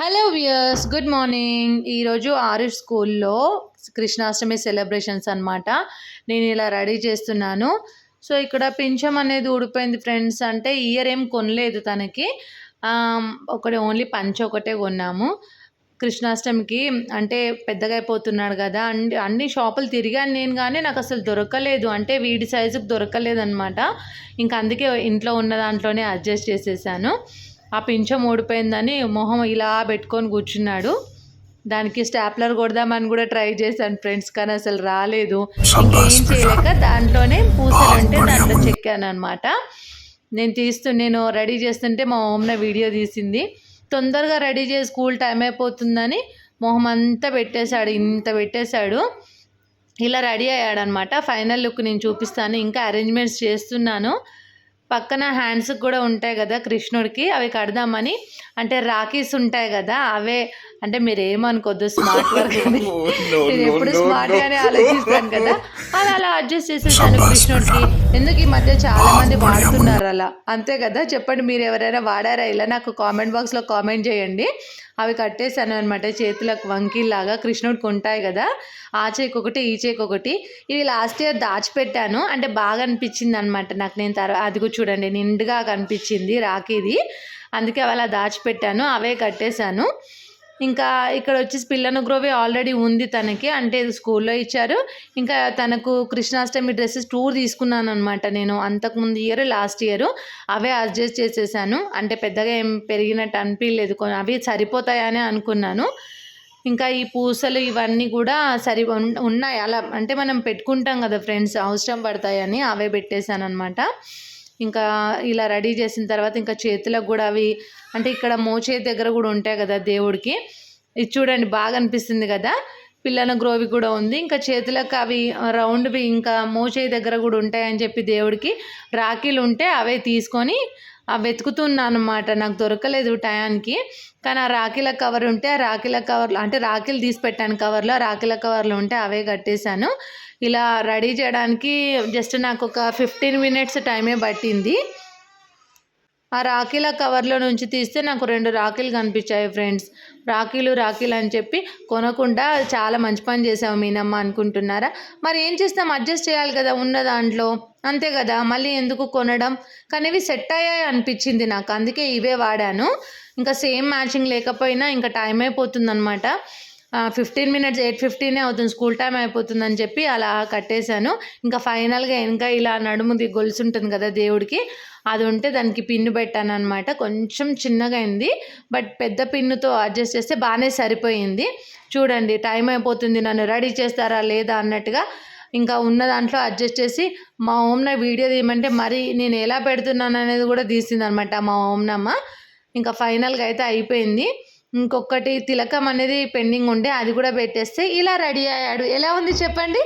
Hello viewers good morning ఈరోజు ఆరుష్ స్కూల్లో Krishnashtami celebrations అనమాట నేను ఇలా రెడీ చేస్తున్నాను. సో ఇక్కడ పింఛం అనేది ఊడిపోయింది ఫ్రెండ్స్ అంటే ఇయర్ ఏం కొనలేదు తనకి. ఒకటి ఓన్లీ పంచ ఒకటే కొన్నాము. కృష్ణాష్టమికి అంటే పెద్దగా అయిపోతున్నాడు కదా. అన్ని అన్ని షాపులు తిరిగాను నేను కానీ నాకు అసలు దొరకలేదు. అంటే వీడి సైజుకి దొరకలేదు అనమాట ఇంకా అందుకే ఇంట్లో ఉన్న దాంట్లోనే అడ్జస్ట్ చేసేసాను. ఆ పింఛం ఊడిపోయిందని మొహం ఇలా పెట్టుకొని కూర్చున్నాడు. దానికి స్టాప్లర్ కొడదామని కూడా ట్రై చేశాను ఫ్రెండ్స్ కానీ అసలు రాలేదు. ఇంకేం చేయలేక దాంట్లోనే పూసలు ఉంటే దాంట్లో చెక్కాను అనమాట నేను తీస్తూ నేను రెడీ చేస్తుంటే మా ఓమ్న వీడియో తీసింది. తొందరగా రెడీ చేసి స్కూల్ టైం అయిపోతుందని మొహం అంతా పెట్టేశాడు ఇంత పెట్టేశాడు. ఇలా రెడీ అయ్యాడనమాట ఫైనల్ లుక్ నేను చూపిస్తాను ఇంకా అరేంజ్మెంట్స్ చేస్తున్నాను. పక్కన హ్యాండ్స్కి కూడా ఉంటాయి కదా కృష్ణుడికి అవి కడదామని. అంటే రాఖీస్ ఉంటాయి కదా అవే అంటే మీరు ఏమనుకోద్దు స్మార్ట్ వర్క్ నేను ఎప్పుడు స్మార్ట్ గానే ఆలోచిస్తాను కదా. అలా అలా అడ్జస్ట్ చేసేసాను కృష్ణుడికి. ఎందుకు ఈ మధ్య చాలా మంది వాడుతున్నారు అలా? అంతే కదా చెప్పండి మీరు ఎవరైనా వాడారా? ఇలా నాకు కామెంట్ బాక్స్లో కామెంట్ చేయండి. అవి కట్టేశాను అనమాట చేతులకు వంకీలాగా కృష్ణుడికి ఉంటాయి కదా. ఆ చేకి ఒకటి ఈ చేకి ఒకటి. ఇవి లాస్ట్ ఇయర్ దాచిపెట్టాను. అంటే బాగా అనిపించింది అనమాట నాకు. నేను తర్వాత అదిగో చూడండి నిండుగా కనిపించింది రాఖీది. అందుకే అవి అలా దాచిపెట్టాను. అవే కట్టేశాను. ఇంకా ఇక్కడ వచ్చేసి పిల్లనుగ్రోవి ఆల్రెడీ ఉంది తనకి అంటే స్కూల్లో ఇచ్చారు. ఇంకా తనకు కృష్ణాష్టమి డ్రెస్సెస్ టూర్ తీసుకున్నాను అనమాట నేను అంతకుముందు ఇయర్ లాస్ట్ ఇయర్. అవే అడ్జస్ట్ చేసేసాను. అంటే పెద్దగా ఏం పెరిగినట్టు అనిపించలేదు అవి సరిపోతాయని అనుకున్నాను. ఇంకా ఈ పూసలు ఇవన్నీ కూడా సరి ఉన్నాయి. అలా అంటే మనం పెట్టుకుంటాం కదా ఫ్రెండ్స్ అవసరం పడతాయని అవే పెట్టేశాను అనమాట ఇంకా ఇలా రెడీ చేసిన తర్వాత ఇంకా చేతులకు కూడా అవి అంటే ఇక్కడ మోచే దగ్గర కూడా ఉంటాయి కదా దేవుడికి. ఇది చూడండి బాగా అనిపిస్తుంది కదా. పిల్లల గ్రోవి కూడా ఉంది. ఇంకా చేతులకు అవి రౌండ్వి ఇంకా మోచే దగ్గర కూడా ఉంటాయని చెప్పి దేవుడికి రాఖీలు ఉంటే అవే తీసుకొని వెతుకుతున్నాను అనమాట నాకు దొరకలేదు టయానికి. కానీ ఆ రాఖీల కవర్ ఉంటే ఆ రాఖీల కవర్లో అంటే రాఖీలు తీసి పెట్టాను కవర్లో. ఆ రాఖీల కవర్లో ఉంటే అవే కట్టేశాను. ఇలా రెడీ చేయడానికి జస్ట్ నాకు ఒక ఫిఫ్టీన్ మినిట్స్ టైమే పట్టింది. ఆ రాఖీల కవర్లో నుంచి తీస్తే నాకు రెండు రాఖీలు కనిపించాయి ఫ్రెండ్స్. రాఖీలు రాఖీలు అని చెప్పి కొనకుండా చాలా మంచి పని చేసాము మీనమ్మ అనుకుంటున్నారా? మరి ఏం చేస్తాం? అడ్జస్ట్ చేయాలి కదా ఉన్న దాంట్లో. అంతే కదా మళ్ళీ ఎందుకు కొనడం? కానీ ఇవి సెట్ అయ్యాయి అనిపించింది నాకు అందుకే ఇవే వాడాను. ఇంకా సేమ్ మ్యాచింగ్ లేకపోయినా ఇంకా టైం అయిపోతుంది అనమాట ఫిఫ్టీన్ మినిట్స్ ఎయిట్ ఫిఫ్టీనే అవుతుంది స్కూల్ టైం అయిపోతుందని చెప్పి అలా కట్టేశాను. ఇంకా ఫైనల్గా ఇంకా ఇలా నడుముది గొలుసు ఉంటుంది కదా దేవుడికి అది ఉంటే దానికి పిన్ను పెట్టాను అనమాట కొంచెం చిన్నగా అయింది బట్ పెద్ద పిన్నుతో అడ్జస్ట్ చేస్తే బాగానే సరిపోయింది. చూడండి టైం అయిపోతుంది నన్ను రెడీ చేస్తారా లేదా అన్నట్టుగా ఇంకా ఉన్న దాంట్లో అడ్జస్ట్ చేసి మా ఓమ్న వీడియో తీయమంటే మరి నేను ఎలా పెడుతున్నాను అనేది కూడా తీసింది అనమాట మా ఓమ్నమ్మ. ఇంకా ఫైనల్గా అయితే అయిపోయింది. ఇంకొకటి తిలకం అనేది పెండింగ్ ఉండే అది కూడా పెట్టేస్తే ఇలా రెడీ అయ్యాడు. ఎలా ఉంది చెప్పండి?